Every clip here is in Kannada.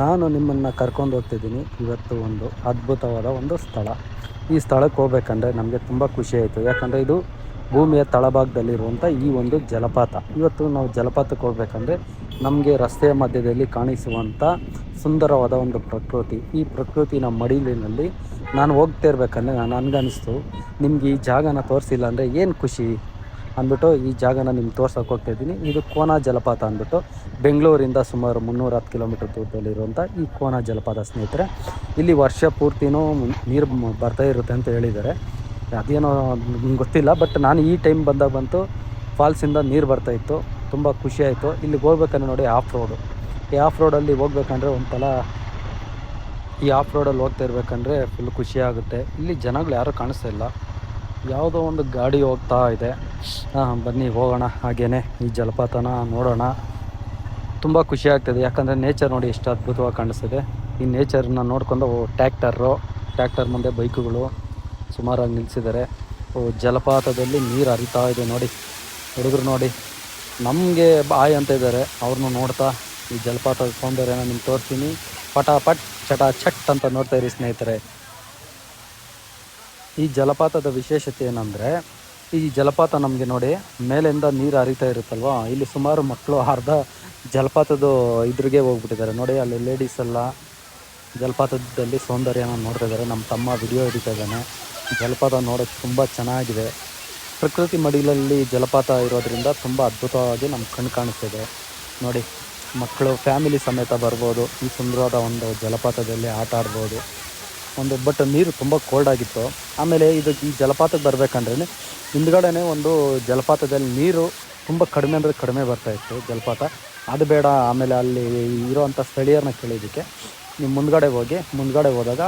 ನಾನು ನಿಮ್ಮನ್ನು ಕರ್ಕೊಂಡು ಹೋಗ್ತಿದ್ದೀನಿ. ಇವತ್ತು ಒಂದು ಅದ್ಭುತವಾದ ಒಂದು ಸ್ಥಳ. ಈ ಸ್ಥಳಕ್ಕೆ ಹೋಗ್ಬೇಕಂದ್ರೆ ನಮಗೆ ತುಂಬ ಖುಷಿ ಆಯಿತು. ಯಾಕಂದರೆ ಇದು ಭೂಮಿಯ ತಳಭಾಗದಲ್ಲಿರುವಂಥ ಈ ಒಂದು ಜಲಪಾತ. ಇವತ್ತು ನಾವು ಜಲಪಾತಕ್ಕೆ ಹೋಗ್ಬೇಕಂದ್ರೆ ನಮಗೆ ರಸ್ತೆಯ ಮಧ್ಯದಲ್ಲಿ ಕಾಣಿಸುವಂಥ ಸುಂದರವಾದ ಒಂದು ಪ್ರಕೃತಿ. ಈ ಪ್ರಕೃತಿನ ಮಡಿಲಿನಲ್ಲಿ ನಾನು ಹೋಗ್ತಾ ಇರ್ಬೇಕಂದ್ರೆ ನಾನು ನನಗನ್ನಿಸ್ತು ನಿಮ್ಗೆ ಈ ಜಾಗನ ತೋರಿಸಿಲ್ಲ ಅಂದರೆ ಏನು ಖುಷಿ? ಅಂದ್ಬಿಟ್ಟು ಈ ಜಾಗನ ನಿಮ್ಗೆ ತೋರ್ಸೋಕೆ ಹೋಗ್ತಾ ಇದ್ದೀನಿ. ಇದು ಕೋನಾ ಜಲಪಾತ ಅಂದ್ಬಿಟ್ಟು ಬೆಂಗಳೂರಿಂದ ಸುಮಾರು ಮುನ್ನೂರ ಹತ್ತು ಕಿಲೋಮೀಟರ್ ದೂರದಲ್ಲಿರುವಂಥ ಈ ಕೋನಾ ಜಲಪಾತ ಸ್ನೇಹಿತರೆ. ಇಲ್ಲಿ ವರ್ಷ ಪೂರ್ತಿನೂ ನೀರು ಬರ್ತಾ ಇರುತ್ತೆ ಅಂತ ಹೇಳಿದ್ದಾರೆ. ಅದೇನೋ ನಂಗೆ ಗೊತ್ತಿಲ್ಲ, ಬಟ್ ನಾನು ಈ ಟೈಮ್ ಬಂದಾಗ ಬಂತು ಫಾಲ್ಸಿಂದ ನೀರು ಬರ್ತಾ ಇತ್ತು. ತುಂಬ ಖುಷಿ ಆಯಿತು. ಇಲ್ಲಿಗೆ ಹೋಗ್ಬೇಕಂದ್ರೆ ನೋಡಿ ಆಫ್ ರೋಡು. ಈ ಆಫ್ ರೋಡಲ್ಲಿ ಹೋಗ್ಬೇಕಂದ್ರೆ ಒಂಥರ ಈ ಆಫ್ ರೋಡಲ್ಲಿ ಹೋಗ್ತಾ ಇರ್ಬೇಕಂದ್ರೆ ಫುಲ್ ಖುಷಿಯಾಗುತ್ತೆ ಇಲ್ಲಿ ಜನಗಳು ಯಾರೂ ಕಾಣಿಸ್ತಾ ಇಲ್ಲ. ಯಾವುದೋ ಒಂದು ಗಾಡಿ ಹೋಗ್ತಾ ಇದೆ. ಹಾಂ ಬನ್ನಿ, ಹೋಗೋಣ. ಹಾಗೇನೆ ಈ ಜಲಪಾತನ ನೋಡೋಣ. ತುಂಬ ಖುಷಿ ಆಗ್ತದೆ. ಯಾಕಂದರೆ ನೇಚರ್ ನೋಡಿ ಎಷ್ಟು ಅದ್ಭುತವಾಗಿ ಕಾಣಿಸ್ತದೆ. ಈ ನೇಚರನ್ನ ನೋಡ್ಕೊಂಡು ಟ್ಯಾಕ್ಟರು, ಟ್ಯಾಕ್ಟರ್ ಮುಂದೆ ಬೈಕುಗಳು ಸುಮಾರಾಗಿ ನಿಲ್ಲಿಸಿದ್ದಾರೆ ಓ, ಜಲಪಾತದಲ್ಲಿ ನೀರು ಹರಿತಾ ಇದೆ ನೋಡಿ. ಹುಡುಗರು ನೋಡಿ. ನಮಗೆ ಬಾಯ್ ಅಂತ ಇದ್ದಾರೆ. ಅವ್ರನ್ನೂ ನೋಡ್ತಾ ಈ ಜಲಪಾತದ ಸೌಂದರ್ಯನ ನಿಮ್ಗೆ ತೋರಿಸ್ತೀನಿ. ಪಟಾಪಟ್ ಚಟ ಚಟ್ ಅಂತ ನೋಡ್ತಾ ಇರಿ ಸ್ನೇಹಿತರೆ. ಈ ಜಲಪಾತದ ವಿಶೇಷತೆ ಏನಂದರೆ, ಈ ಜಲಪಾತ ನಮಗೆ ನೋಡಿ ಮೇಲಿಂದ ನೀರು ಹರಿತಾ ಇರುತ್ತಲ್ವಾ? ಇಲ್ಲಿ ಸುಮಾರು ಮಕ್ಕಳು ಅರ್ಧ ಜಲಪಾತದ ಇದ್ರಿಗೆ ಹೋಗ್ಬಿಟ್ಟಿದ್ದಾರೆ. ನೋಡಿ, ಅಲ್ಲಿ ಲೇಡೀಸ್ ಎಲ್ಲ ಜಲಪಾತದಲ್ಲಿ ಸೌಂದರ್ಯನ ನೋಡ್ತಾ ಇದ್ದಾರೆ. ನಮ್ಮ ತಮ್ಮ ವಿಡಿಯೋ ಹಿಡಿತಾ ಇದ್ದಾನೆ. ಜಲಪಾತ ನೋಡೋಕ್ಕೆ ತುಂಬ ಚೆನ್ನಾಗಿದೆ. ಪ್ರಕೃತಿ ಮಡಿಲಲ್ಲಿ ಜಲಪಾತ ಇರೋದ್ರಿಂದ ತುಂಬ ಅದ್ಭುತವಾಗಿ ನಮ್ಮ ಕಣ್ಣು ಕಾಣಿಸ್ತಿದೆ ನೋಡಿ, ಮಕ್ಕಳು ಫ್ಯಾಮಿಲಿ ಸಮೇತ ಬರ್ಬೋದು. ಈ ಸುಂದರವಾದ ಒಂದು ಜಲಪಾತದಲ್ಲಿ ಆಟ ಆಡ್ಬೋದು. ಒಂದು ಬಟ್ ನೀರು ತುಂಬ ಕೋಲ್ಡ್ ಆಗಿತ್ತು. ಆಮೇಲೆ ಇದು ಈ ಜಲಪಾತಕ್ಕೆ ಬರಬೇಕಂದ್ರೆ ಹಿಂದ್ಗಡೆನೇ ಒಂದು ಜಲಪಾತದಲ್ಲಿ ನೀರು ತುಂಬ ಕಡಿಮೆ ಅಂದರೆ ಕಡಿಮೆ ಬರ್ತಾ ಇತ್ತು ಜಲಪಾತ. ಅದು ಬೇಡ, ಆಮೇಲೆ ಅಲ್ಲಿ ಇರೋವಂಥ ಸ್ಥಳೀಯರನ್ನ ಕೇಳಿದ್ದಕ್ಕೆ ನೀವು ಮುಂದ್ಗಡೆ ಹೋಗಿ, ಮುಂದ್ಗಡೆ ಹೋದಾಗ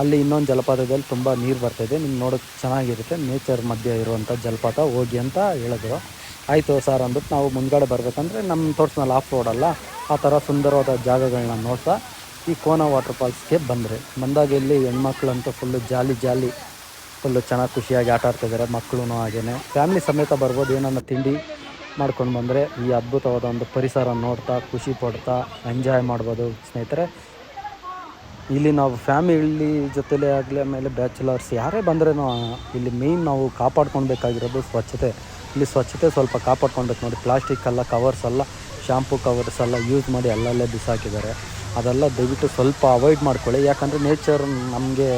ಅಲ್ಲಿ ಇನ್ನೊಂದು ಜಲಪಾತದಲ್ಲಿ ತುಂಬ ನೀರು ಬರ್ತಾಯಿದೆ ನಿಮ್ಗೆ ನೋಡೋಕ್ಕೆ ಚೆನ್ನಾಗಿರುತ್ತೆ ನೇಚರ್ ಮಧ್ಯೆ ಇರುವಂಥ ಜಲಪಾತ, ಹೋಗಿ ಅಂತ ಹೇಳಿದ್ರು. ಆಯಿತು ಸರ್ ಅಂದ್ಬಿಟ್ಟು ನಾವು ಮುಂದ್ಗಡೆ ಬರಬೇಕಂದ್ರೆ ನಮ್ಮ ತೋರ್ಸ್ನಲ್ಲಿ ಆಫ್ ರೋಡಲ್ಲ ಆ ಥರ ಸುಂದರವಾದ ಜಾಗಗಳನ್ನ ನೋಡ್ತಾ ಈ ಕೋನ ವಾಟರ್ ಫಾಲ್ಸ್ಗೆ ಬಂದರೆ. ಬಂದಾಗ ಇಲ್ಲಿ ಹೆಣ್ಮಕ್ಳಂತೂ ಫುಲ್ಲು ಜಾಲಿ ಜಾಲಿ ಫುಲ್ಲು ಚೆನ್ನಾಗಿ ಖುಷಿಯಾಗಿ ಆಟ ಆಡ್ತಿದ್ದಾರೆ ಮಕ್ಕಳು ಹಾಗೇನೆ. ಫ್ಯಾಮಿಲಿ ಸಮೇತ ಬರ್ಬೋದು, ಏನನ್ನ ತಿಂಡಿ ಮಾಡ್ಕೊಂಡು ಬಂದರೆ ಈ ಅದ್ಭುತವಾದ ಒಂದು ಪರಿಸರ ನೋಡ್ತಾ, ಖುಷಿ ಪಡ್ತಾ ಎಂಜಾಯ್ ಮಾಡ್ಬೋದು. ಸ್ನೇಹಿತರೆ, ಇಲ್ಲಿ ನಾವು ಫ್ಯಾಮಿಲಿ ಜೊತೆಲೇ ಆಗಲಿ, ಆಮೇಲೆ ಬ್ಯಾಚುಲರ್ಸ್ ಯಾರೇ ಬಂದ್ರೂ ಇಲ್ಲಿ ಮೇಯ್ನ್ ನಾವು ಕಾಪಾಡ್ಕೊಳ್ಬೇಕಾಗಿರೋದು ಸ್ವಚ್ಛತೆ. ಇಲ್ಲಿ ಸ್ವಚ್ಛತೆ ಸ್ವಲ್ಪ ಕಾಪಾಡ್ಕೊಳ್ಬೇಕು ನೋಡಿ. ಪ್ಲಾಸ್ಟಿಕ್ ಎಲ್ಲ ಕವರ್ಸ್ ಎಲ್ಲ ಶಾಂಪೂ ಕವರ್ಸ್ ಎಲ್ಲ ಯೂಸ್ ಮಾಡಿ ಅಲ್ಲಲ್ಲೇ ಬಿಸಾಕಿದ್ದಾರೆ. ಅದೆಲ್ಲ ದಯವಿಟ್ಟು ಸ್ವಲ್ಪ ಅವಾಯ್ಡ್ ಮಾಡ್ಕೊಳ್ಳಿ. ಯಾಕಂದರೆ ನೇಚರ್ ನಮಗೆ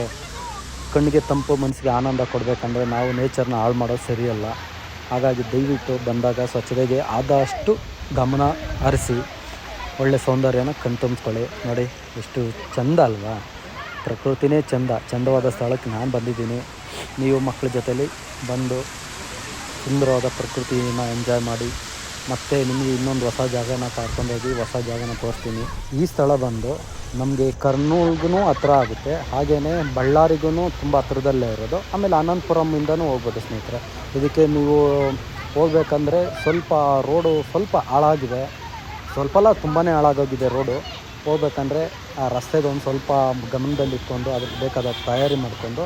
ಕಣ್ಣಿಗೆ ತಂಪು, ಮನಸ್ಸಿಗೆ ಆನಂದ ಕೊಡಬೇಕಂದ್ರೆ ನಾವು ನೇಚರ್ನ ಹಾಳು ಮಾಡೋದು ಸರಿಯಲ್ಲ. ಹಾಗಾಗಿ ದಯವಿಟ್ಟು ಬಂದಾಗ ಸ್ವಚ್ಛತೆಗೆ ಆದಷ್ಟು ಗಮನ ಹರಿಸಿ, ಒಳ್ಳೆ ಸೌಂದರ್ಯನ ಕಣ್ತುಂಬಿಸ್ಕೊಳ್ಳಿ ನೋಡಿ, ಎಷ್ಟು ಚಂದ ಅಲ್ವಾ? ಪ್ರಕೃತಿನೇ ಚಂದ, ಚಂದವಾದ ಸ್ಥಳಕ್ಕೆ ನಾನು ಬಂದಿದ್ದೀನಿ. ನೀವು ಮಕ್ಕಳ ಜೊತೆಯಲ್ಲಿ ಬಂದು ಸುಂದರವಾದ ಪ್ರಕೃತಿನ ಎಂಜಾಯ್ ಮಾಡಿ, ಮತ್ತು ನಿಮಗೆ ಇನ್ನೊಂದು ಹೊಸ ಜಾಗನ ಕರ್ಕೊಂಡೋಗಿ ಹೊಸ ಜಾಗನ ತೋರಿಸ್ತೀನಿ. ಈ ಸ್ಥಳ ಬಂದು ನಮಗೆ ಕರ್ನೂಲ್ಗೂ ಹತ್ರ ಆಗುತ್ತೆ. ಹಾಗೆಯೇ ಬಳ್ಳಾರಿಗೂ ತುಂಬ ಹತ್ರದಲ್ಲೇ ಇರೋದು. ಆಮೇಲೆ ಅನಂತಪುರಮಿಂದನೂ ಹೋಗ್ಬೋದು ಸ್ನೇಹಿತರೆ. ಇದಕ್ಕೆ ನೀವು ಹೋಗ್ಬೇಕಂದ್ರೆ ಸ್ವಲ್ಪ ರೋಡು ಸ್ವಲ್ಪ ಹಾಳಾಗಿದೆ. ಸ್ವಲ್ಪ ಅಲ್ಲ ತುಂಬಾ ಹಾಳಾಗೋಗಿದೆ ರೋಡು. ಹೋಗ್ಬೇಕಂದ್ರೆ ಆ ರಸ್ತೆದೊಂದು ಸ್ವಲ್ಪ ಗಮನದಲ್ಲಿಟ್ಕೊಂಡು ಅದಕ್ಕೆ ಬೇಕಾದ ತಯಾರಿ ಮಾಡಿಕೊಂಡು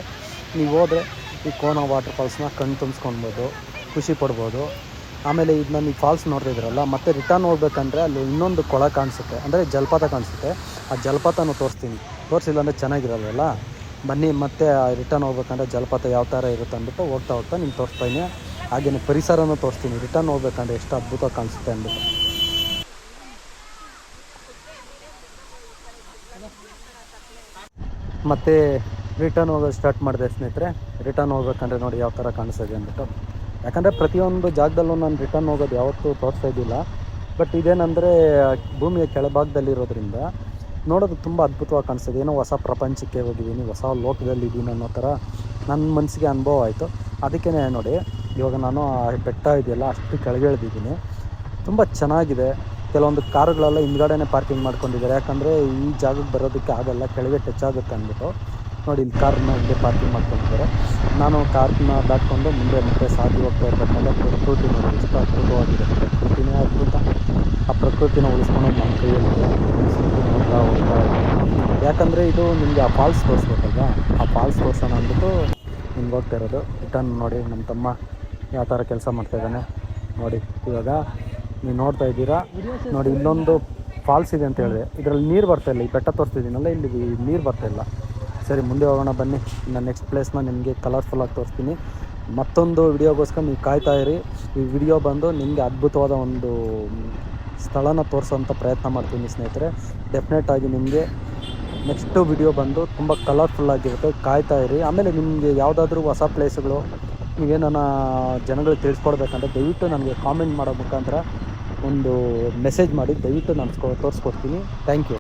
ನೀವು ಹೋದರೆ ಈ ಕೋನ ವಾಟರ್ ಫಾಲ್ಸ್ನ ಕಣ್ಣು ತುಂಬಿಸ್ಕೊಳ್ಬೋದು, ಖುಷಿ ಪಡ್ಬೋದು. ಆಮೇಲೆ ಇದನ್ನ ನೀವು ಫಾಲ್ಸ್ ನೋಡ್ತಿದ್ರಲ್ಲ ಮತ್ತೆ ರಿಟರ್ನ್ ಹೋಗ್ಬೇಕಂದ್ರೆ ಅಲ್ಲಿ ಇನ್ನೊಂದು ಕೊಳ ಕಾಣಿಸುತ್ತೆ. ಅಂದರೆ ಜಲಪಾತ ಕಾಣಿಸುತ್ತೆ. ಆ ಜಲಪಾತನೂ ತೋರಿಸ್ತೀನಿ. ತೋರಿಸಿಲ್ಲ ಅಂದರೆ ಚೆನ್ನಾಗಿರಲ್ಲ ಬನ್ನಿ, ಮತ್ತೆ ರಿಟರ್ನ್ ಹೋಗ್ಬೇಕಂದ್ರೆ ಜಲಪಾತ ಯಾವ ಥರ ಇರುತ್ತೆ ಅಂದ್ಬಿಟ್ಟು ಹೋಗ್ತಾ ಹೋಗ್ತಾ ನಿಮ್ಗೆ ತೋರಿಸ್ತೀನಿ ಹಾಗೆಯೇ ಪರಿಸರನೂ ತೋರಿಸ್ತೀನಿ. ರಿಟರ್ನ್ ಹೋಗ್ಬೇಕಂದ್ರೆ ಎಷ್ಟು ಅದ್ಭುತ ಕಾಣಿಸುತ್ತೆ ಅಂದ್ಬಿಟ್ಟು. ಮತ್ತು ರಿಟರ್ನ್ ಹೋಗೋದು ಸ್ಟಾರ್ಟ್ ಮಾಡಿದೆ ಸ್ನೇಹಿತರೆ. ರಿಟರ್ನ್ ಹೋಗ್ಬೇಕಂದ್ರೆ ನೋಡಿ ಯಾವ ಥರ ಕಾಣಿಸ್ತದೆ ಅಂದ್ಬಿಟ್ಟು. ಯಾಕಂದರೆ ಪ್ರತಿಯೊಂದು ಜಾಗದಲ್ಲೂ ನಾನು ರಿಟರ್ನ್ ಹೋಗೋದು ಯಾವತ್ತೂ ತೋರಿಸ್ತಾ ಇದ್ದಿಲ್ಲ. ಬಟ್ ಇದೇನೆಂದರೆ, ಭೂಮಿಯ ಕೆಳಭಾಗದಲ್ಲಿರೋದ್ರಿಂದ ನೋಡೋದು ತುಂಬ ಅದ್ಭುತವಾಗಿ ಕಾಣಿಸ್ತದೆ. ಏನೋ ಹೊಸ ಪ್ರಪಂಚಕ್ಕೆ ಹೋಗಿದ್ದೀನಿ, ಹೊಸ ಲೋಕದಲ್ಲಿ ಇದ್ದೀನಿ ಅನ್ನೋ ಥರ ನನ್ನ ಮನಸ್ಸಿಗೆ ಅನುಭವ ಆಯಿತು. ಅದಕ್ಕೇ ನೋಡಿ, ಇವಾಗ ನಾನು ಬೆಟ್ಟ ಇದೆಯಲ್ಲ, ಅಷ್ಟು ಕೆಳಗೆ ಇಳಿದಿದ್ದೀನಿ ತುಂಬ ಚೆನ್ನಾಗಿದೆ. ಕೆಲವೊಂದು ಕಾರುಗಳೆಲ್ಲ ಹಿಂದ್ಗಡೆನೇ ಪಾರ್ಕಿಂಗ್ ಮಾಡ್ಕೊಂಡಿದ್ದಾರೆ. ಯಾಕಂದರೆ ಈ ಜಾಗಕ್ಕೆ ಬರೋದಕ್ಕೆ ಆಗಲ್ಲ, ಕೆಳಗೆ ಟಚ್ ಆಗುತ್ತೆ ಅಂದ್ಬಿಟ್ಟು. ನೋಡಿ ಇಲ್ಲಿ ಕಾರ್ನ ಇಲ್ಲೇ ಪಾರ್ಕಿಂಗ್ ಮಾಡ್ಕೊಂಡಿದ್ದಾರೆ. ನಾನು ಕಾರ್ನ ದಾಟ್ಕೊಂಡು ಮುಂದೆ ಮತ್ತೆ ಸಾಗಿ ಹೋಗ್ತಾ ಇರಬೇಕಾದ್ರೆ ಪ್ರಕೃತಿ ನೋಡಿ ಎಷ್ಟು ಅದ್ಭುತವಾಗಿದೆ. ಪ್ರಕೃತಿನೇ ಅದ್ಭುತ. ಆ ಪ್ರಕೃತಿನ ಉಳಿಸ್ಕೊಂಡು ನಮ್ಮ ಕೈಯಲ್ಲಿ ಹೋಗ್ತಾ ಹೋಗ್ತಾ ಯಾಕಂದರೆ ಇದು ನಿಮಗೆ ಆ ಫಾಲ್ಸ್ ತೋರಿಸ್ಬೇಕಲ್ವಾ? ಆ ಫಾಲ್ಸ್ ತೋರ್ಸೋಣ ಅಂದ್ಬಿಟ್ಟು ನಿಮ್ಗೆ ಹೋಗ್ತಾ ಇರೋದು. ರಿಟರ್ನ್ ನೋಡಿ ನಮ್ಮ ತಮ್ಮ ಯಾವ ಥರ ಕೆಲಸ ಮಾಡ್ತಾಯಿದ್ದಾನೆ ನೋಡಿ, ಇವಾಗ ನೀವು ನೋಡ್ತಾ ಇದ್ದೀರಾ? ನೋಡಿ, ಇಲ್ಲೊಂದು ಫಾಲ್ಸ್ ಇದೆ ಅಂತ ಹೇಳಿದೆ. ಇದರಲ್ಲಿ ನೀರು ಬರ್ತಾ ಇಲ್ಲ. ಈ ಬೆಟ್ಟ ತೋರಿಸ್ತಿದ್ದೀನಲ್ಲ, ಇಲ್ಲಿ ನೀರು ಬರ್ತಾ ಇಲ್ಲ. ಸರಿ, ಮುಂದೆ ಹೋಗೋಣ, ಬನ್ನಿ. ನಾನು ನೆಕ್ಸ್ಟ್ ಪ್ಲೇಸ್ನ ನಿಮಗೆ ಕಲರ್ಫುಲ್ಲಾಗಿ ತೋರಿಸ್ತೀನಿ. ಮತ್ತೊಂದು ವಿಡಿಯೋಗೋಸ್ಕರ ನೀವು ಕಾಯ್ತಾ ಇರಿ. ಈ ವಿಡಿಯೋ ಬಂದು ನಿಮಗೆ ಅದ್ಭುತವಾದ ಒಂದು ಸ್ಥಳನ ತೋರಿಸೋಂಥ ಪ್ರಯತ್ನ ಮಾಡ್ತೀನಿ ಸ್ನೇಹಿತರೆ. ಡೆಫಿನೆಟ್ ಆಗಿ ನಿಮಗೆ ನೆಕ್ಸ್ಟು ವಿಡಿಯೋ ಬಂದು ತುಂಬ ಕಲರ್ಫುಲ್ ಆಗಿರುತ್ತೆ. ಕಾಯ್ತಾ ಇರಿ. ಆಮೇಲೆ ನಿಮಗೆ ಯಾವುದಾದ್ರೂ ಹೊಸ ಪ್ಲೇಸ್ಗಳು ನೀವೇನ ಜನಗಳಿಗೆ ತಿಳಿಸ್ಕೊಡ್ಬೇಕಂದ್ರೆ ದಯವಿಟ್ಟು ನನಗೆ ಕಾಮೆಂಟ್ ಮಾಡೋ ಮುಖಾಂತರ ಒಂದು ಮೆಸೇಜ್ ಮಾಡಿ. ದಯವಿಟ್ಟು ನಾನು ತೋರಿಸ್ಕೊಡ್ತೀನಿ. Thank you